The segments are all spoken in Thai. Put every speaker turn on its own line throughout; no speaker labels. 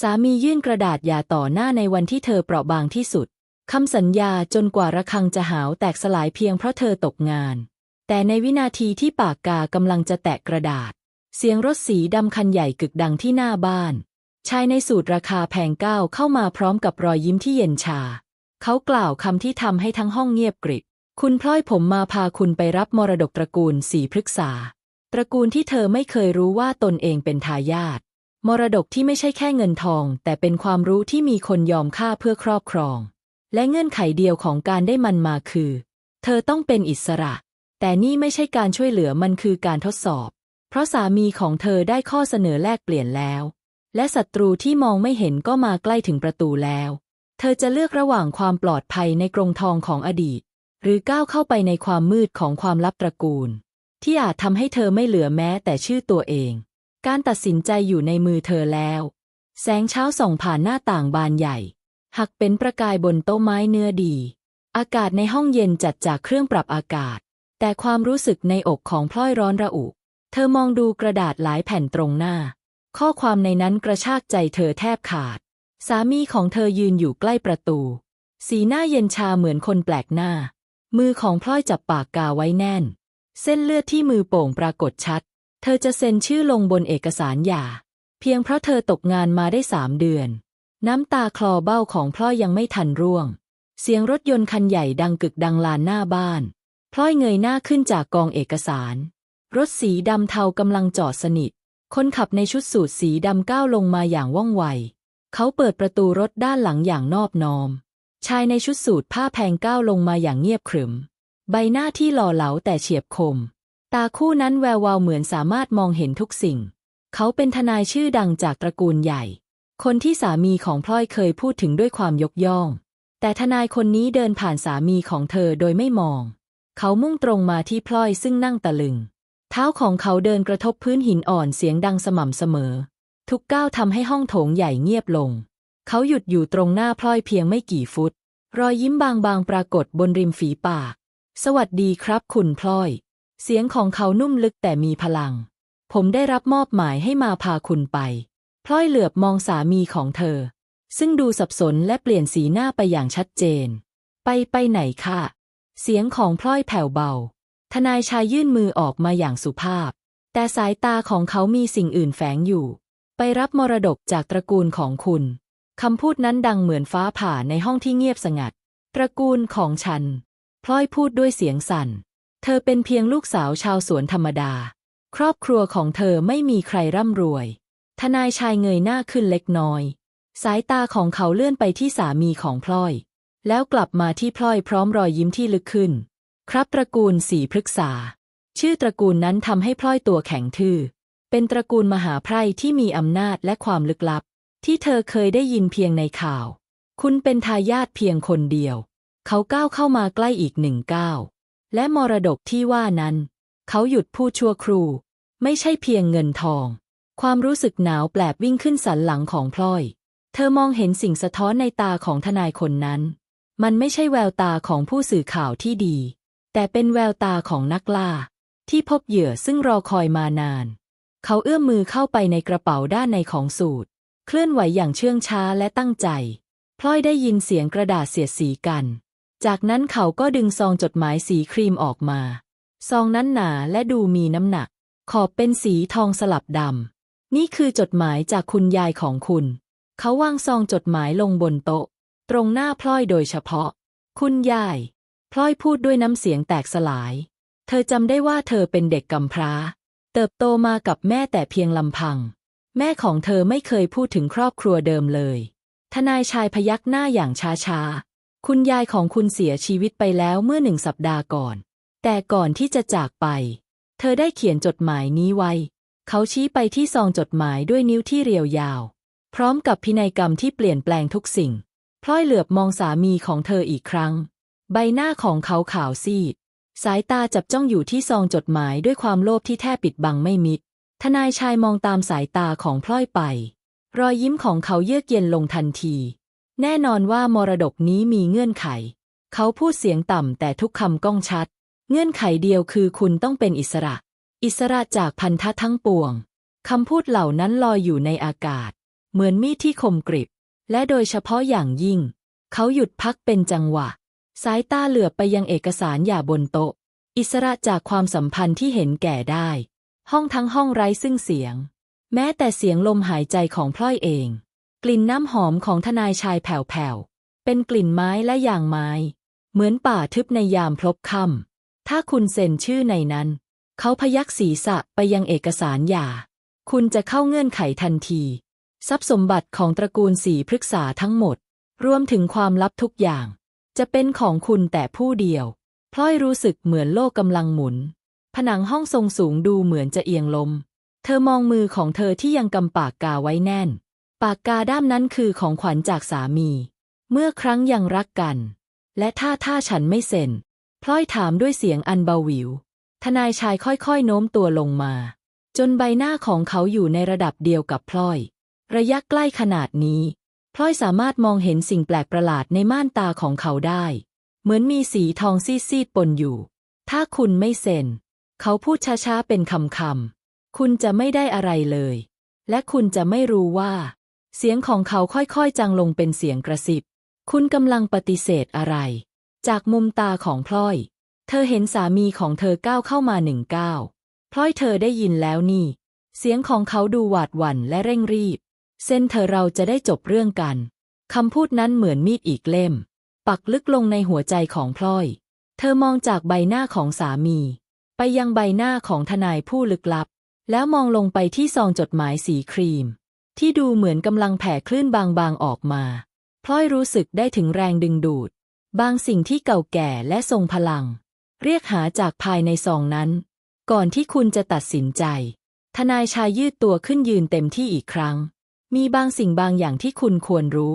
สามียื่นกระดาษหย่าต่อหน้าในวันที่เธอเปราะบางที่สุด คำสัญญาจนกว่าระฆังจะหาวแตกสลายเพียงเพราะเธอตกงาน แต่ในวินาทีที่ปากกากำลังจะแตะกระดาษ เสียงรถสีดำคันใหญ่กึกดังที่หน้าบ้าน ชายในสูตรราคาแพงก้าวเข้ามาพร้อมกับรอยยิ้มที่เย็นชา เขากล่าวคำที่ทำให้ทั้งห้องเงียบกริบ คุณพลอยผมมาพาคุณไปรับมรดกตระกูลสีพฤกษา ตระกูลที่เธอไม่เคยรู้ว่าตนเองเป็นทายาท มรดกที่ไม่ใช่แค่เงินทอง แต่เป็นความรู้ที่มีคนยอมฆ่าเพื่อครอบครอง และเงื่อนไขเดียวของการได้มันมาคือ เธอต้องเป็นอิสระ แต่นี่ไม่ใช่การช่วยเหลือมันคือการทดสอบ เพราะสามีของเธอได้ข้อเสนอแลกเปลี่ยนแล้ว และศัตรูที่มองไม่เห็นก็มาใกล้ถึงประตูแล้ว เธอจะเลือกระหว่างความปลอดภัยในกรงทองของอดีต หรือก้าวเข้าไปในความมืดของความลับตระกูล ที่อาจทำให้เธอไม่เหลือแม้แต่ชื่อตัวเอง การตัดสินใจอยู่ในมือเธอแล้ว แสงเช้าส่องผ่านหน้าต่างบานใหญ่ หักเป็นประกายบนโต๊ะไม้เนื้อดี อากาศในห้องเย็นจัดจากเครื่องปรับอากาศ แต่ความรู้สึกในอกของพลอยร้อนระอุ เธอมองดูกระดาษหลายแผ่นตรงหน้า ข้อความในนั้นกระชากใจเธอแทบขาด สามีของเธอยืนอยู่ใกล้ประตู สีหน้าเย็นชาเหมือนคนแปลกหน้า มือของพลอยจับปากกาไว้แน่น เส้นเลือดที่มือโป่งปรากฏชัด เธอจะเซ็นชื่อลงบนเอกสารหย่า เพียงเพราะเธอตกงานมาได้สามเดือน น้ำตาคลอเบ้าของพลอยยังไม่ทันร่วง เสียงรถยนต์คันใหญ่ดังกึกดังลานหน้าบ้าน พลอยเงยหน้าขึ้นจากกองเอกสาร รถสีดำเทากำลังจอดสนิท คนขับในชุดสูทสีดำก้าวลงมาอย่างว่องไว เขาเปิดประตูรถด้านหลังอย่างนอบน้อม ชายในชุดสูทผ้าแพงก้าวลงมาอย่างเงียบขรึม ใบหน้าที่หล่อเหลาแต่เฉียบคม ตาคู่นั้นแวววาวเหมือนสามารถมองเห็นทุกสิ่ง เขาเป็นทนายชื่อดังจากตระกูลใหญ่ คนที่สามีของพลอยเคยพูดถึงด้วยความยกย่อง แต่ทนายคนนี้เดินผ่านสามีของเธอโดยไม่มอง เขามุ่งตรงมาที่พลอยซึ่งนั่งตะลึง เท้าของเขาเดินกระทบพื้นหินอ่อนเสียงดังสม่ำเสมอ ทุกก้าวทำให้ห้องโถงใหญ่เงียบลง เขาหยุดอยู่ตรงหน้าพลอยเพียงไม่กี่ฟุต รอยยิ้มบางๆปรากฏบนริมฝีปาก สวัสดีครับคุณพลอย เสียงของเขานุ่มลึกแต่มีพลัง ผมได้รับมอบหมายให้มาพาคุณไป พลอยเหลือบมองสามีของเธอ ซึ่งดูสับสนและเปลี่ยนสีหน้าไปอย่างชัดเจน ไปไปไหนคะเสียงของพลอยแผ่วเบา ทนายชายยื่นมือออกมาอย่างสุภาพ แต่สายตาของเขามีสิ่งอื่นแฝงอยู่ ไปรับมรดกจากตระกูลของคุณ คำพูดนั้นดังเหมือนฟ้าผ่าในห้องที่เงียบสงัด ตระกูลของฉัน พลอยพูดด้วยเสียงสั่น เธอเป็นเพียงลูกสาวชาวสวนธรรมดา ครอบครัวของเธอไม่มีใครร่ำรวย ทนายชายเงยหน้าขึ้นเล็กน้อย สายตาของเขาเลื่อนไปที่สามีของพลอย แล้วกลับมาที่พลอยพร้อมรอยยิ้มที่ลึกขึ้น ครับตระกูลสีพฤกษา ชื่อตระกูลนั้นทำให้พลอยตัวแข็งทื่อ เป็นตระกูลมหาไพร่ที่มีอำนาจและความลึกลับ ที่เธอเคยได้ยินเพียงในข่าว คุณเป็นทายาทเพียงคนเดียว เขาก้าวเข้ามาใกล้อีกหนึ่งก้าว และมรดกที่ว่านั้น เขาหยุดพูดชั่วครู่ ไม่ใช่เพียงเงินทอง ความรู้สึกหนาวแปลบวิ่งขึ้นสันหลังของพลอย เธอมองเห็นสิ่งสะท้อนในตาของทนายคนนั้น มันไม่ใช่แววตาของผู้สื่อข่าวที่ดี แต่เป็นแววตาของนักล่า ที่พบเหยื่อซึ่งรอคอยมานาน เขาเอื้อมมือเข้าไปในกระเป๋าด้านในของสูตร เคลื่อนไหวอย่างเชื่องช้าและตั้งใจพลอยได้ยินเสียงกระดาษเสียดสีกัน จากนั้นเขาก็ดึงซองจดหมายสีครีมออกมา ซองนั้นหนาและดูมีน้ำหนัก ขอบเป็นสีทองสลับดำ นี่คือจดหมายจากคุณยายของคุณ เขาวางซองจดหมายลงบนโต๊ะ ตรงหน้าพลอยโดยเฉพาะ คุณยาย พลอยพูดด้วยน้ำเสียงแตกสลาย เธอจำได้ว่าเธอเป็นเด็กกำพร้า เติบโตมากับแม่แต่เพียงลำพัง แม่ของเธอไม่เคยพูดถึงครอบครัวเดิมเลย ทนายชายพยักหน้าอย่างช้าๆ คุณยายของคุณเสียชีวิตไปแล้วเมื่อหนึ่งสัปดาห์ก่อน แต่ก่อนที่จะจากไป เธอได้เขียนจดหมายนี้ไว้ เขาชี้ไปที่ซองจดหมายด้วยนิ้วที่เรียวยาว พร้อมกับพินัยกรรมที่เปลี่ยนแปลงทุกสิ่ง พลอยเหลือบมองสามีของเธออีกครั้ง ใบหน้าของเขาขาวซีด สายตาจับจ้องอยู่ที่ซองจดหมายด้วยความโลภที่แทบปิดบังไม่มิด ทนายชายมองตามสายตาของพลอยไป รอยยิ้มของเขาเยือกเย็นลงทันที แน่นอนว่ามรดกนี้มีเงื่อนไข เขาพูดเสียงต่ำแต่ทุกคำก้องชัด เงื่อนไขเดียวคือคุณต้องเป็นอิสระ อิสระจากพันธะทั้งปวงคำพูดเหล่านั้นลอยอยู่ในอากาศ เหมือนมีดที่คมกริบ และโดยเฉพาะอย่างยิ่ง เขาหยุดพักเป็นจังหวะ สายตาเหลือบไปยังเอกสารหย่าบนโต๊ะ อิสระจากความสัมพันธ์ที่เห็นแก่ได้ ห้องทั้งห้องไร้ซึ่งเสียง แม้แต่เสียงลมหายใจของพลอยเอง กลิ่นน้ำหอมของทนายชายแผ่วๆ เป็นกลิ่นไม้และยางไม้ เหมือนป่าทึบในยามพลบค่ำ ถ้าคุณเซ็นชื่อในนั้น เขาพยักศีรษะไปยังเอกสารหย่า คุณจะเข้าเงื่อนไขทันที ทรัพย์สมบัติของตระกูลสีพฤกษาทั้งหมด รวมถึงความลับทุกอย่าง จะเป็นของคุณแต่ผู้เดียว พลอยรู้สึกเหมือนโลกกำลังหมุน ผนังห้องทรงสูงดูเหมือนจะเอียงลม เธอมองมือของเธอที่ยังกำปากกาไว้แน่น ปากกาด้ามนั้นคือของขวัญจากสามี เมื่อครั้งยังรักกัน และถ้าถ้าฉันไม่เซ็น พลอยถามด้วยเสียงอันเบาหวิว ทนายชายค่อยๆโน้มตัวลงมา จนใบหน้าของเขาอยู่ในระดับเดียวกับพลอย ระยะใกล้ขนาดนี้พลอยสามารถมองเห็นสิ่งแปลกประหลาดในม่านตาของเขาได้ เหมือนมีสีทองซีดๆปนอยู่ ถ้าคุณไม่เซ็น เขาพูดช้าๆเป็นคำๆคุณจะไม่ได้อะไรเลย และคุณจะไม่รู้ว่า เสียงของเขาค่อยๆจังลงเป็นเสียงกระซิบ คุณกำลังปฏิเสธอะไร จากมุมตาของพลอย เธอเห็นสามีของเธอก้าวเข้ามาหนึ่งก้าว พลอยเธอได้ยินแล้วนี่ เสียงของเขาดูหวาดหวั่นและเร่งรีบ เส้นเธอเราจะได้จบเรื่องกัน คำพูดนั้นเหมือนมีดอีกเล่ม ปักลึกลงในหัวใจของพลอย เธอมองจากใบหน้าของสามี ไปยังใบหน้าของทนายผู้ลึกลับ แล้วมองลงไปที่ซองจดหมายสีครีม ที่ดูเหมือนกำลังแผ่คลื่นบางๆออกมาพลอยรู้สึกได้ถึงแรงดึงดูด บางสิ่งที่เก่าแก่และทรงพลัง เรียกหาจากภายในซองนั้น ก่อนที่คุณจะตัดสินใจ ทนายชายยืดตัวขึ้นยืนเต็มที่อีกครั้ง มีบางสิ่งบางอย่างที่คุณควรรู้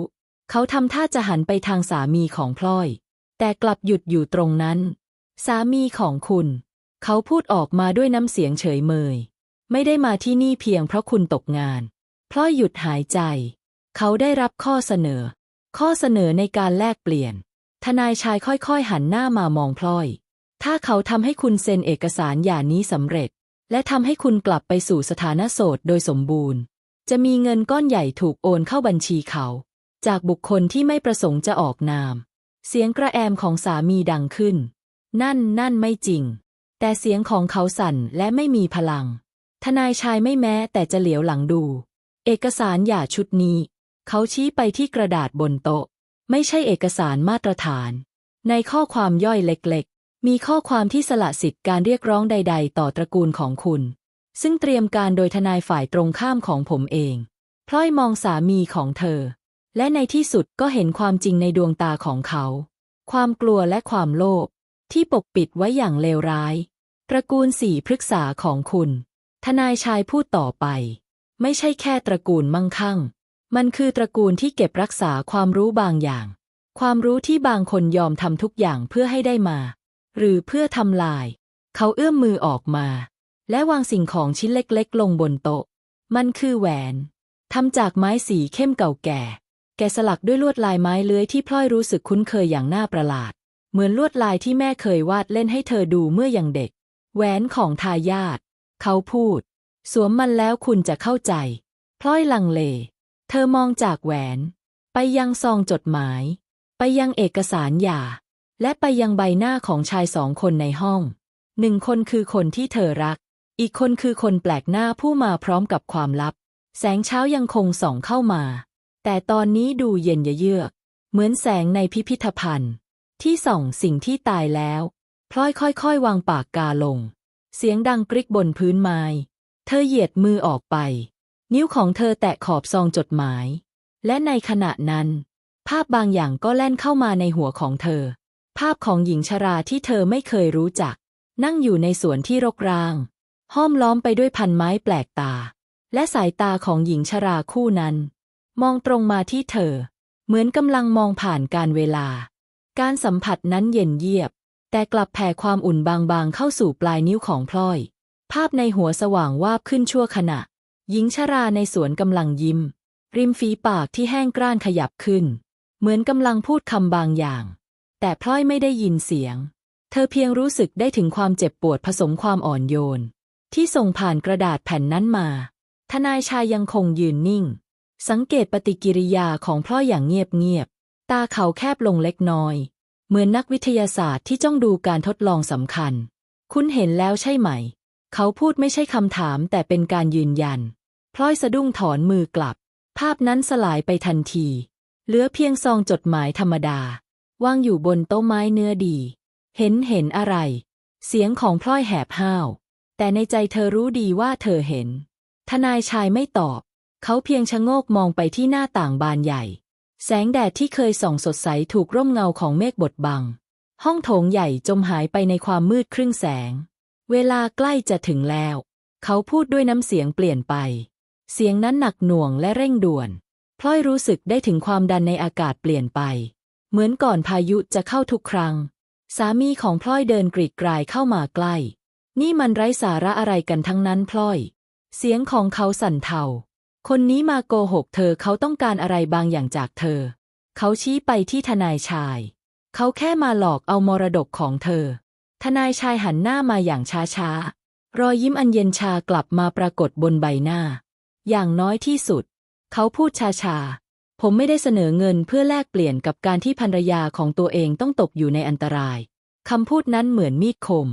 เขาทำท่าจะหันไปทางสามีของพลอย แต่กลับหยุดอยู่ตรงนั้น สามีของคุณ เขาพูดออกมาด้วยน้ำเสียงเฉยเมย ไม่ได้มาที่นี่เพียงเพราะคุณตกงาน พลอยหยุดหายใจ เขาได้รับข้อเสนอ ข้อเสนอในการแลกเปลี่ยน ทนายชายค่อยๆ หันหน้ามามองพลอย ถ้าเขาทำให้คุณเซ็นเอกสารหย่านี้สำเร็จ และทำให้คุณกลับไปสู่สถานะโสดโดยสมบูรณ์ จะมีเงินก้อนใหญ่ถูกโอนเข้าบัญชีเขา จากบุคคลที่ไม่ประสงค์จะออกนาม เสียงกระแอมของสามีดังขึ้น นั่นนั่นไม่จริง แต่เสียงของเขาสั่นและไม่มีพลัง ทนายชายไม่แม้แต่จะเหลียวหลังดู เอกสารหย่าชุดนี้ เขาชี้ไปที่กระดาษบนโต๊ะ ไม่ใช่เอกสารมาตรฐาน ในข้อความย่อยเล็กๆ มีข้อความที่สละสิทธิ์การเรียกร้องใด ๆ ต่อตระกูลของคุณ ซึ่งเตรียมการโดยทนายฝ่ายตรงข้ามของผมเองพลอยมองสามีของเธอ และในที่สุดก็เห็นความจริงในดวงตาของเขา ความกลัวและความโลภที่ปกปิดไว้อย่างเลวร้าย ตระกูลสี่พฤกษาของคุณ ทนายชายพูดต่อไป ไม่ใช่แค่ตระกูลมั่งคั่ง มันคือตระกูลที่เก็บรักษาความรู้บางอย่าง ความรู้ที่บางคนยอมทำทุกอย่างเพื่อให้ได้มา หรือเพื่อทำลาย เขาเอื้อมมือออกมา และวางสิ่งของชิ้นเล็กๆ ลงบนโต๊ะ มันคือแหวนทำจากไม้สีเข้มเก่าแก่ แกะสลักด้วยลวดลายไม้เลื้อยที่พลอยรู้สึกคุ้นเคยอย่างน่าประหลาด เหมือนลวดลายที่แม่เคยวาดเล่นให้เธอดูเมื่อยังเด็ก แหวนของทายาทเขาพูด สวมมันแล้วคุณจะเข้าใจ พลอยลังเล เธอมองจากแหวน ไปยังซองจดหมาย ไปยังเอกสารหย่า และไปยังใบหน้าของชายสองคนในห้อง หนึ่งคนคือคนที่เธอรัก อีกคนคือคนแปลกหน้าผู้มาพร้อมกับความลับ แสงเช้ายังคงส่องเข้ามา แต่ตอนนี้ดูเย็นเยือก เหมือนแสงในพิพิธภัณฑ์ ที่ส่องสิ่งที่ตายแล้วพลอยค่อยๆ วางปากกาลง เสียงดังกริกบนพื้นไม้ เธอเหยียดมือออกไป นิ้วของเธอแตะขอบซองจดหมาย และในขณะนั้น ภาพบางอย่างก็แล่นเข้ามาในหัวของเธอ ภาพของหญิงชราที่เธอไม่เคยรู้จัก นั่งอยู่ในสวนที่รกร้าง ห้อมล้อมไปด้วยพันไม้แปลกตา และสายตาของหญิงชราคู่นั้น มองตรงมาที่เธอ เหมือนกำลังมองผ่านการเวลา การสัมผัสนั้นเย็นเยียบ แต่กลับแผ่ความอุ่นบางๆเข้าสู่ปลายนิ้วของพลอย ภาพในหัวสว่างวาบขึ้นชั่วขณะ หญิงชราในสวนกำลังยิ้ม ริมฝีปากที่แห้งกร้านขยับขึ้น เหมือนกำลังพูดคำบางอย่าง แต่พลอยไม่ได้ยินเสียง เธอเพียงรู้สึกได้ถึงความเจ็บปวดผสมความอ่อนโยน ที่ส่งผ่านกระดาษแผ่นนั้นมา ทนายชายยังคงยืนนิ่ง สังเกตปฏิกิริยาของพลอยอย่างเงียบๆตาเขาแคบลงเล็กน้อย เหมือนนักวิทยาศาสตร์ที่จ้องดูการทดลองสำคัญ คุณเห็นแล้วใช่ไหม เขาพูดไม่ใช่คำถามแต่เป็นการยืนยัน พลอยสะดุ้งถอนมือกลับ ภาพนั้นสลายไปทันที เหลือเพียงซองจดหมายธรรมดาวางอยู่บนโต๊ะไม้เนื้อดี เห็นเห็นอะไร เสียงของพลอยแหบห้าว แต่ในใจเธอรู้ดีว่าเธอเห็น ทนายชายไม่ตอบ เขาเพียงชะโงกมองไปที่หน้าต่างบานใหญ่ แสงแดดที่เคยส่องสดใสถูกร่มเงาของเมฆบดบัง ห้องโถงใหญ่จมหายไปในความมืดครึ่งแสง เวลาใกล้จะถึงแล้ว เขาพูดด้วยน้ำเสียงเปลี่ยนไป เสียงนั้นหนักหน่วงและเร่งด่วน พลอยรู้สึกได้ถึงความดันในอากาศเปลี่ยนไป เหมือนก่อนพายุจะเข้าทุกครั้ง สามีของพลอยเดินกรีดกรายเข้ามาใกล้ นี่มันไร้สาระอะไรกันทั้งนั้นพลอย เสียงของเขาสั่นเทา คนนี้มาโกหกเธอเขาต้องการอะไรบางอย่างจากเธอ เขาชี้ไปที่ทนายชาย เขาแค่มาหลอกเอามรดกของเธอ ทนายชายหันหน้ามาอย่างช้าๆ รอยยิ้มอันเย็นชากลับมาปรากฏบนใบหน้า อย่างน้อยที่สุด เขาพูดช้าๆ ผมไม่ได้เสนอเงินเพื่อแลกเปลี่ยนกับการที่ภรรยาของตัวเองต้องตกอยู่ในอันตราย คำพูดนั้นเหมือนมีดคม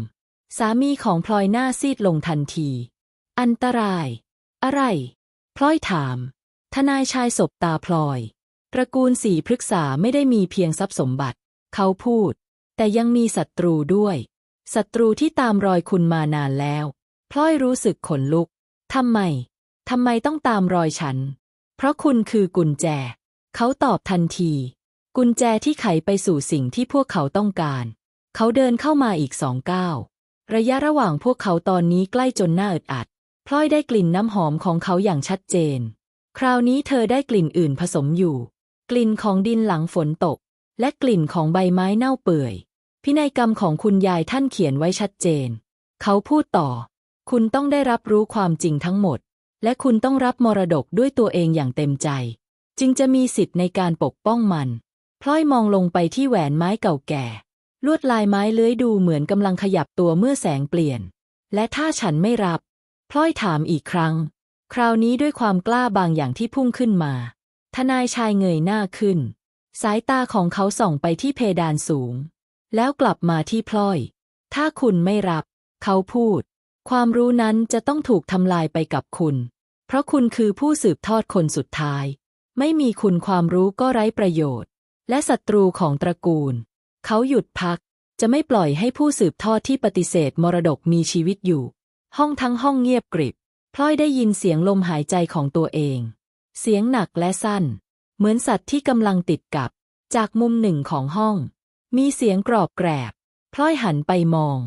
สามีของพลอยหน้าซีดลงทันที อันตราย อะไร พลอยถาม ทนายชายศบตาพลอย ตระกูลสีพฤกษาไม่ได้มีเพียงทรัพย์สมบัติ เขาพูด แต่ยังมีศัตรูด้วย ศัตรูที่ตามรอยคุณมานานแล้ว พลอยรู้สึกขนลุก ทำไม ทำไมต้องตามรอยฉัน เพราะคุณคือกุญแจ เขาตอบทันที กุญแจที่ไขไปสู่สิ่งที่พวกเขาต้องการ เขาเดินเข้ามาอีกสองก้าวระยะระหว่างพวกเขาตอนนี้ใกล้จนหน่าอึดอัด พลอยได้กลิ่นน้ำหอมของเขาอย่างชัดเจน คราวนี้เธอได้กลิ่นอื่นผสมอยู่ กลิ่นของดินหลังฝนตก และกลิ่นของใบไม้เน่าเปื่อย พินัยกรรมของคุณยายท่านเขียนไว้ชัดเจน เขาพูดต่อ คุณต้องได้รับรู้ความจริงทั้งหมด และคุณต้องรับมรดกด้วยตัวเองอย่างเต็มใจ จึงจะมีสิทธิ์ในการปกป้องมัน พลอยมองลงไปที่แหวนไม้เก่าแก่ ลวดลายไม้เลื้อยดูเหมือนกำลังขยับตัวเมื่อแสงเปลี่ยน และถ้าฉันไม่รับ พลอยถามอีกครั้ง คราวนี้ด้วยความกล้าบางอย่างที่พุ่งขึ้นมา ทนายชายเงยหน้าขึ้น สายตาของเขาส่องไปที่เพดานสูง แล้วกลับมาที่พลอย ถ้าคุณไม่รับ เขาพูด ความรู้นั้นจะต้องถูกทำลายไปกับคุณ เพราะคุณคือผู้สืบทอดคนสุดท้าย ไม่มีคุณความรู้ก็ไร้ประโยชน์ และศัตรูของตระกูล เขาหยุดพัก จะไม่ปล่อยให้ผู้สืบทอดที่ปฏิเสธมรดกมีชีวิตอยู่ ห้องทั้งห้องเงียบกริบพลอยได้ยินเสียงลมหายใจของตัวเอง เสียงหนักและสั้น เหมือนสัตว์ที่กำลังติดกับ จากมุมหนึ่งของห้อง มีเสียงกรอบแกรบ พลอยหันไปมอง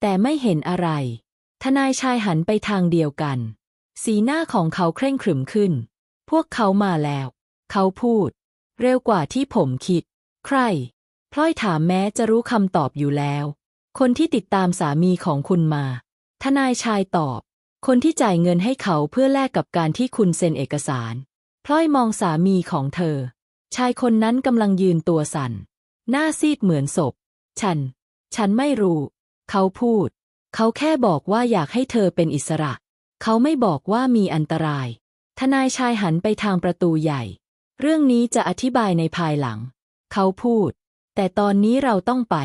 แต่ไม่เห็นอะไร ทนายชายหันไปทางเดียวกัน สีหน้าของเขาเคร่งขรึมขึ้น พวกเขามาแล้ว เขาพูด เร็วกว่าที่ผมคิด ใคร พลอยถามแม้จะรู้คำตอบอยู่แล้ว คนที่ติดตามสามีของคุณมา ทนายชายตอบ คนที่จ่ายเงินให้เขาเพื่อแลกกับการที่คุณเซ็นเอกสาร พลอยมองสามีของเธอ ชายคนนั้นกำลังยืนตัวสั่น หน้าซีดเหมือนศพ ฉัน ฉันไม่รู้ เขาพูด เขาแค่บอกว่าอยากให้เธอเป็นอิสระ เขาไม่บอกว่ามีอันตราย ทนายชายหันไปทางประตูใหญ่ เรื่องนี้จะอธิบายในภายหลัง เขาพูด แต่ตอนนี้เราต้องไป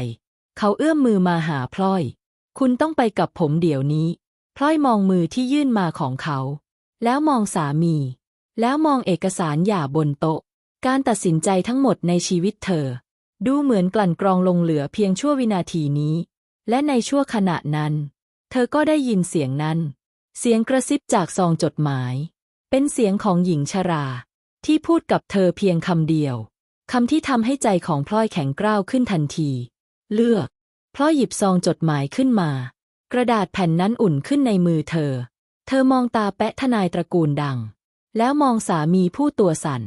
เขาเอื้อมมือมาหาพลอย คุณต้องไปกับผมเดี๋ยวนี้ พลอยมองมือที่ยื่นมาของเขา แล้วมองสามี แล้วมองเอกสารหย่าบนโต๊ะ การตัดสินใจทั้งหมดในชีวิตเธอ ดูเหมือนกลั่นกรองลงเหลือเพียงชั่ววินาทีนี้ และในชั่วขณะนั้น เธอก็ได้ยินเสียงนั้น เสียงกระซิบจากซองจดหมาย เป็นเสียงของหญิงชรา ที่พูดกับเธอเพียงคำเดียวคำที่ทำให้ใจของพลอยแข็งกร้าวขึ้นทันที เลือกพลอยหยิบซองจดหมายขึ้นมา กระดาษแผ่นนั้นอุ่นขึ้นในมือเธอ เธอมองตาแปะทนายตระกูลดัง แล้วมองสามีผู้ตัวสั่น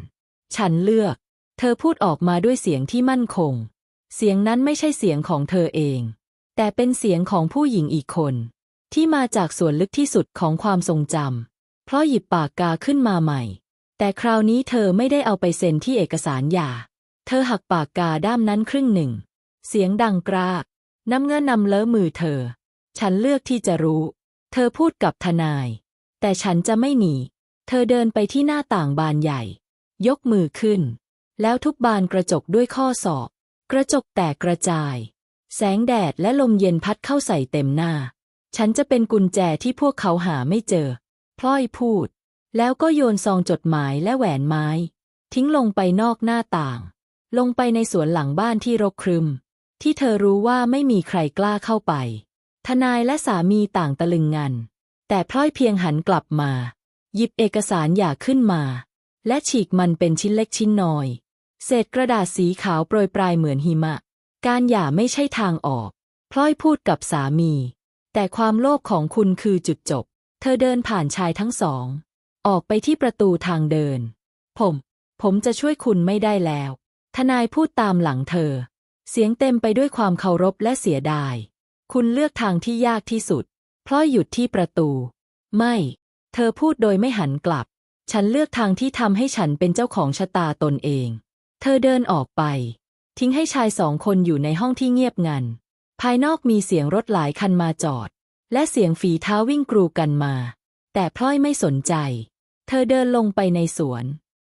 ฉันเลือก เธอพูดออกมาด้วยเสียงที่มั่นคง เสียงนั้นไม่ใช่เสียงของเธอเอง แต่เป็นเสียงของผู้หญิงอีกคน ที่มาจากส่วนลึกที่สุดของความทรงจำเพราะหยิบปากกาขึ้นมาใหม่ แต่คราวนี้เธอไม่ได้เอาไปเซ็นที่เอกสารหย่า เธอหักปากกาด้ามนั้นครึ่งหนึ่ง เสียงดังกรากน้ำเงื่อนนำเลอมือเธอ ฉันเลือกที่จะรู้ เธอพูดกับทนาย แต่ฉันจะไม่หนี เธอเดินไปที่หน้าต่างบานใหญ่ ยกมือขึ้น แล้วทุบบานกระจกด้วยข้อศอก กระจกแตกกระจาย แสงแดดและลมเย็นพัดเข้าใส่เต็มหน้า ฉันจะเป็นกุญแจที่พวกเขาหาไม่เจอ พลอยพูด แล้วก็โยนซองจดหมายและแหวนไม้ ทิ้งลงไปนอกหน้าต่าง ลงไปในสวนหลังบ้านที่รกครึม ที่เธอรู้ว่าไม่มีใครกล้าเข้าไป ทนายและสามีต่างตะลึงงัน แต่พลอยเพียงหันกลับมา หยิบเอกสารหย่าขึ้นมา และฉีกมันเป็นชิ้นเล็กชิ้นน้อย เศษกระดาษสีขาวโปรยปลายเหมือนหิมะ การหย่าไม่ใช่ทางออก พลอยพูดกับสามี แต่ความโลภของคุณคือจุดจบ เธอเดินผ่านชายทั้งสอง ออกไปที่ประตูทางเดิน ผม ผมจะช่วยคุณไม่ได้แล้ว ทนายพูดตามหลังเธอ เสียงเต็มไปด้วยความเคารพและเสียดาย คุณเลือกทางที่ยากที่สุด พลอยหยุดที่ประตู ไม่ เธอพูดโดยไม่หันกลับ ฉันเลือกทางที่ทำให้ฉันเป็นเจ้าของชะตาตนเอง เธอเดินออกไป ทิ้งให้ชายสองคนอยู่ในห้องที่เงียบงัน ภายนอกมีเสียงรถหลายคันมาจอด และเสียงฝีเท้าวิ่งกรูกันมา แต่พลอยไม่สนใจ เธอเดินลงไปในสวน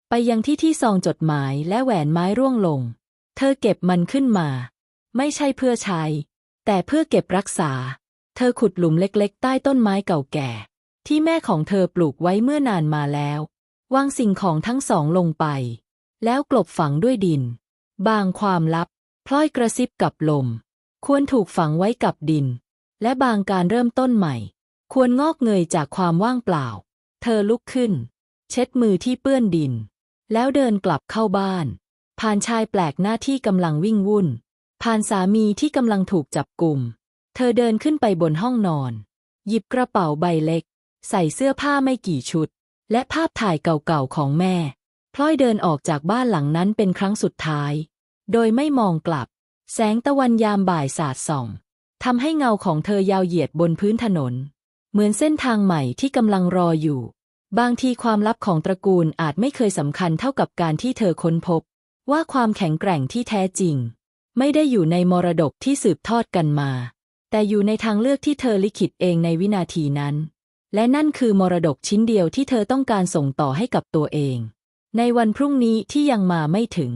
ไปยังที่ที่ซองจดหมายและแหวนไม้ร่วงลง เธอเก็บมันขึ้นมา ไม่ใช่เพื่อใช้ แต่เพื่อเก็บรักษา เธอขุดหลุมเล็กๆ ใต้ต้นไม้เก่าแก่ ที่แม่ของเธอปลูกไว้เมื่อนานมาแล้ว วางสิ่งของทั้งสองลงไป แล้วกลบฝังด้วยดิน บางความลับ พลอยกระซิบกับลม ควรถูกฝังไว้กับดิน และบางการเริ่มต้นใหม่ ควรงอกเงยจากความว่างเปล่า เธอลุกขึ้น เช็ดมือที่เปื้อนดิน แล้วเดินกลับเข้าบ้าน ผ่านชายแปลกหน้าที่กำลังวิ่งวุ่น ผ่านสามีที่กำลังถูกจับกลุ่ม เธอเดินขึ้นไปบนห้องนอน หยิบกระเป๋าใบเล็ก ใส่เสื้อผ้าไม่กี่ชุด และภาพถ่ายเก่าๆของแม่ พลอยเดินออกจากบ้านหลังนั้นเป็นครั้งสุดท้าย โดยไม่มองกลับ แสงตะวันยามบ่ายสาดส่องทำให้เงาของเธอยาวเหยียดบนพื้นถนน เหมือนเส้นทางใหม่ที่กำลังรออยู่ บางทีความลับของตระกูลอาจไม่เคยสำคัญเท่ากับการที่เธอค้นพบ ว่าความแข็งแกร่งที่แท้จริง ไม่ได้อยู่ในมรดกที่สืบทอดกันมา แต่อยู่ในทางเลือกที่เธอลิขิตเองในวินาทีนั้น และนั่นคือมรดกชิ้นเดียวที่เธอต้องการส่งต่อให้กับตัวเอง ในวันพรุ่งนี้ที่ยังมาไม่ถึง